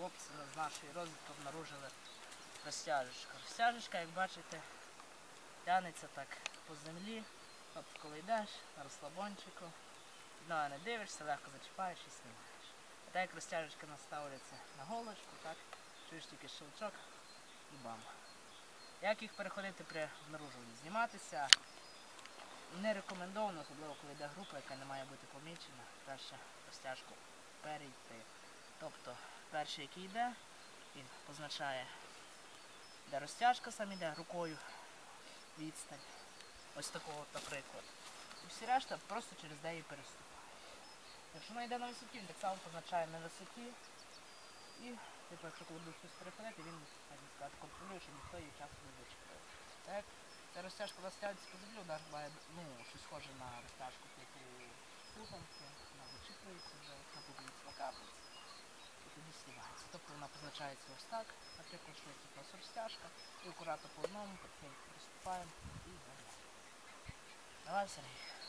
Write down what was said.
хлопці з нашої розвідки обнаружили розтяжечку. Розтяжечка, як бачите, тягнеться так по землі. Тобто, коли йдеш на розслабончику, дно не дивишся, легко зачіпаєш і знімаєш. А так як розтяжечка наставляться на голочку, так, чуєш тільки щелчок і бам. Як їх переходити при обнаружуванні? Зніматися не рекомендовано, особливо коли йде група, яка не має бути помічена, краще розтяжку перейти. Тобто перший, який йде, він позначає, де розтяжка сам йде рукою відстань. Ось такого, наприклад. І всі решта просто через неї переступає. Якщо вона йде на висоті, він так само позначає на висоті. І, типу, якщо коли буде щось переходити, він, сказати, контролює, щоб ніхто її часто не зачепив. Так, ця розтяжка у нас тягнеться по землі, вона має ну, щось схоже на розтяжку типу путанки, вона вичитується вже, наприклад, на каплиці. І тоді знімається. Тобто вона позначається ось так, наприклад, що це просто розтяжка, і акуратно по одному, потім приступаємо і далі. Давай, Сергій.